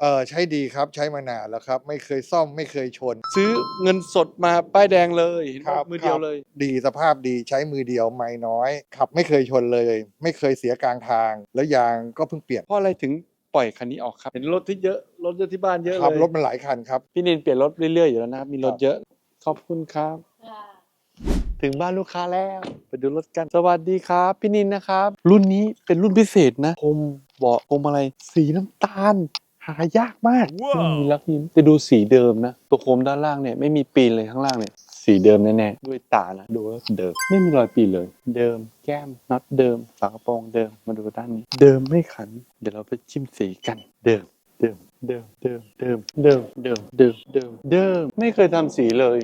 เออใช้ดีครับใช้มานานแล้วครับ ไม่เคยซ่อมไม่เคยชน ซื้อเงินสดมาป้ายแดงเลยเห็นครับมือเดียวครับเลยดีสภาพดีใช้มือเดียวไม่น้อย ขับไม่เคยชนเลย ไม่เคยเสียกลางทาง แล้วยางก็เพิ่งเปลี่ยนเพราะอะไรถึงปล่อยคันนี้ออกครับ เห็นรถที่เยอะรถเยอะที่บ้านเยอะครับเลยรถมันหลายคันครับ พี่นินเปลี่ยนรถเรื่อยๆอยู่แล้วนะครับมีรถครับเยอะขอบคุณครับ ถึงบ้านลูกค้าแล้วไปดูรถกัน สวัสดีครับ พี่นินนะครับ รุ่นนี้เป็นรุ่นพิเศษนะพรมเบาะพรมอะไร สีน้ำตาล หายากมากไม่มีลักยิ้มแต่ดูสีเดิมนะ ตัวโคมด้านล่างเนี่ยไม่มีปีนเลยข้างล่างเนี่ย สีเดิมแน่ๆด้วยตานะดูแล้วเดิมไม่มีรอยปีนเลย เดิมแก้มน็อตเดิมฝากระโปรงเดิมมาดูด้านนี้ เดิมไม่ขัน เดี๋ยวเราไปจิ้มสีกันเดิมเดิมเดิมเดิมเดิมเดิมเดิมเดิมเดิมเดิมไม่เคยทำสีเลย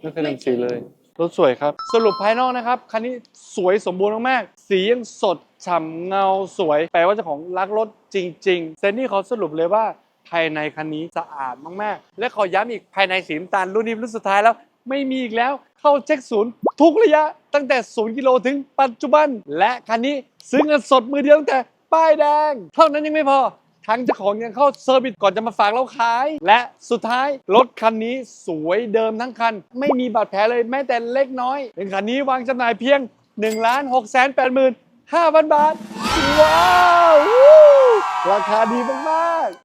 ไม่เคยทำสีเลย รถสวยครับ สรุปภายนอกนะครับ คันนี้สวยสมบูรณ์มากๆ สียังสดฉ่ำเงาสวย แปลว่าเจ้าของรักรถจริงๆ เซนนี่เขาสรุปเลยว่าภายในคันนี้สะอาดมากๆ และขอย้ำอีกภายในสีน้ำตาลรุ่นนี้รุ่นสุดท้ายแล้ว ไม่มีอีกแล้วเข้าเช็คศูนย์ทุกระยะ ตั้งแต่0กิโลถึงปัจจุบัน และคันนี้ซื้อเงินสดมือเดียวตั้งแต่ป้ายแดง เท่านั้นยังไม่พอ ทั้งเจ้าของยังเข้าเซอร์วิสก่อนจะมาฝากเราขาย และสุดท้ายรถคันนี้สวยเดิมทั้งคัน ไม่มีบาดแผลเลยแม้แต่เล็กน้อยเป็นคันนี้วางจำหน่ายเพียง1นึ่งล้านหกแสนแปดหมื่นห้าพันบาท ว้าว ราคาดีมาก